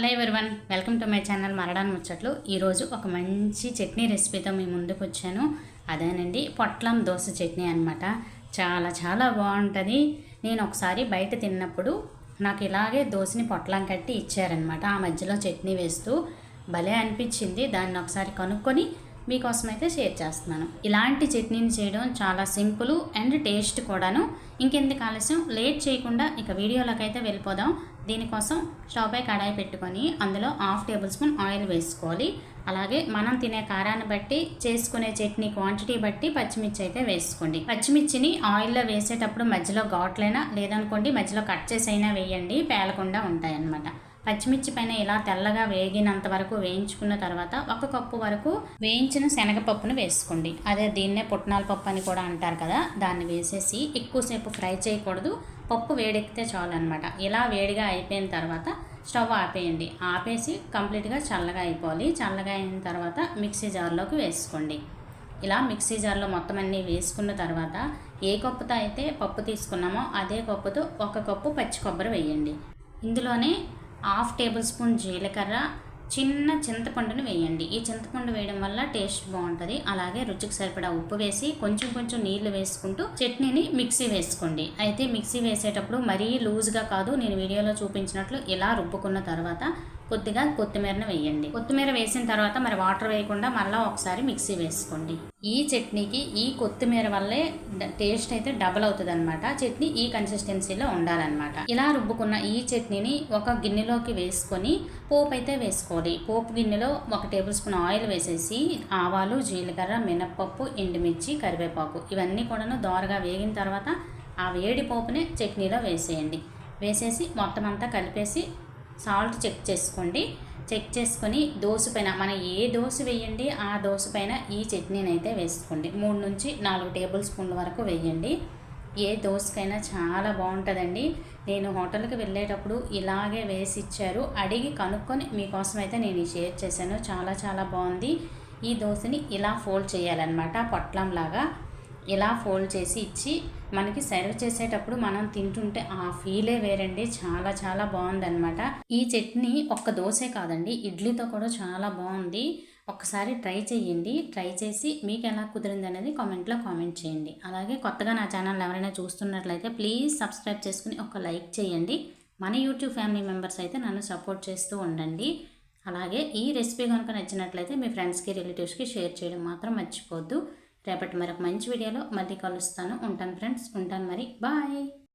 Hello everyone welcome to my channel మరడాన్ ముచ్చట్లు. ఈరోజు ఒక మంచి చట్నీ రెసిపీతో మీ ముందుకు వచ్చాను. అదేనండి పొట్లం దోశ చట్నీ అనమాట చాలా చాలా బాగుంటుంది. నేను ఒకసారి బయట తిన్నప్పుడు నాకు ఇలాగే దోశని పొట్లం కట్టి ఇచ్చారనమాట ఆ మధ్యలో చట్నీ వేస్తూ భలే అనిపించింది. దాన్ని ఒకసారి కనుక్కొని మీకోసం అయితే షేర్ చేస్తున్నాను. ఇలాంటి చట్నీని చేయడం చాలా సింపుల్ అండ్ టేస్ట్ కూడాను. ఇంకెందుకు ఆలస్యం? లేట్ చేయకుండా ఇక వీడియోలోకి అయితే వెళ్ళిపోదాం. దీనికోసం స్టవ్ పై కడాయి పెట్టుకొని అందులో హాఫ్ టేబుల్ స్పూన్ ఆయిల్ వేసుకోవాలి. అలాగే మనం తినే కారాన్ని బట్టి చేసుకునే చట్నీ క్వాంటిటీ బట్టి పచ్చిమిర్చి అయితే వేసుకోండి. పచ్చిమిర్చిని ఆయిల్లో వేసేటప్పుడు మధ్యలో ఘాట్లైనా లేదనుకోండి మధ్యలో కట్ చేసైనా వేయండి. పేలకుండా ఉంటాయన్నమాట. పచ్చిమిర్చి పైన ఇలా తెల్లగా వేగినంత వరకు వేయించుకున్న తర్వాత ఒక కప్పు వరకు వేయించిన శనగపప్పును వేసుకోండి. అదే దీన్నే పుట్నాల పప్పు అని కూడా అంటారు కదా దాన్ని వేసేసి ఎక్కువసేపు ఫ్రై చేయకూడదు. పప్పు వేడెక్కితే చాలు అనమాట ఇలా వేడిగా అయిపోయిన తర్వాత స్టవ్ ఆపేయండి. ఆపేసి కంప్లీట్గా చల్లగా అయిపోవాలి. చల్లగా అయిన తర్వాత మిక్సీ జార్లోకి వేసుకోండి. ఇలా మిక్సీ జార్లో మొత్తం అన్నీ వేసుకున్న తర్వాత ఏ కప్పుతో అయితే పప్పు తీసుకున్నామో అదే కప్పుతో ఒక కప్పు పచ్చి కొబ్బరి వేయండి. ఇందులోనే హాఫ్ టేబుల్ స్పూన్ జీలకర్ర చిన్న చింతపండుని వేయండి. ఈ చింతపండు వేయడం వల్ల టేస్ట్ బాగుంటుంది. అలాగే రుచికి సరిపడా ఉప్పు వేసి కొంచెం కొంచెం నీళ్ళు వేసుకుంటూ చట్నీని మిక్సీ వేసుకోండి. అయితే మిక్సీ వేసేటప్పుడు మరీ లూజ్గా కాదు నేను వీడియోలో చూపించినట్లు ఇలా రుబ్బుకున్న తర్వాత కొద్దిగా కొత్తిమీరను వేయండి. కొత్తిమీర వేసిన తర్వాత మరి వాటర్ వేయకుండా మళ్ళీ ఒకసారి మిక్సీ వేసుకోండి. ఈ చట్నీకి ఈ కొత్తిమీర వల్లే టేస్ట్ అయితే డబల్ అవుతుంది అనమాట చట్నీ ఈ కన్సిస్టెన్సీలో ఉండాలన్నమాట. ఇలా రుబ్బుకున్న ఈ చట్నీని ఒక గిన్నెలోకి వేసుకొని పోపు అయితే వేసుకోవాలి. పోపు గిన్నెలో ఒక టేబుల్ స్పూన్ ఆయిల్ వేసేసి ఆవాలు జీలకర్ర మినప్పప్పు ఎండుమిర్చి కరివేపాకు ఇవన్నీ కూడాను దోరగా వేగిన తర్వాత ఆ వేడి పోపునే చట్నీలో వేసేయండి. వేసేసి మొత్తం అంతా కలిపేసి సాల్ట్ చెక్ చేసుకోండి. చెక్ చేసుకొని దోశ పైన మన ఏ దోశ వేయండి ఆ దోశ పైన ఈ చట్నీని అయితే వేసుకోండి. మూడు నుంచి నాలుగు టేబుల్ స్పూన్ల వరకు వేయండి. ఏ దోశకైనా చాలా బాగుంటుందండి. నేను హోటల్కి వెళ్ళేటప్పుడు ఇలాగే వేసి ఇచ్చారు. అడిగి కనుక్కొని మీకోసం అయితే నేను షేర్ చేశాను. చాలా చాలా బాగుంది. ఈ దోశని ఇలా ఫోల్డ్ చేయాలన్నమాట. పొట్లంలాగా. ఇలా ఫోల్డ్ చేసి ఇచ్చి మనకి సర్వ్ చేసేటప్పుడు మనం తింటుంటే ఆ ఫీలే వేరండి. చాలా చాలా బాగుందనమాట ఈ చట్నీ ఒక్క దోశే కాదండి ఇడ్లీతో కూడా చాలా బాగుంది. ఒకసారి ట్రై చేయండి ట్రై చేసి మీకు ఎలా కుదిరింది అనేది కామెంట్లో కామెంట్ చేయండి. అలాగే కొత్తగా నా ఛానల్ ఎవరైనా చూస్తున్నట్లయితే ప్లీజ్ సబ్స్క్రైబ్ చేసుకుని ఒక లైక్ చేయండి. మన యూట్యూబ్ ఫ్యామిలీ మెంబర్స్ అయితే నన్ను సపోర్ట్ చేస్తూ ఉండండి. అలాగే ఈ రెసిపీ కనుక నచ్చినట్లయితే మీ ఫ్రెండ్స్కి రిలేటివ్స్కి షేర్ చేయడం మాత్రం మర్చిపోద్దు. రేపటి మరొక మంచి వీడియోలో మళ్ళీ కలుస్తాను. ఉంటాను ఫ్రెండ్స్ ఉంటాను మరి. బాయ్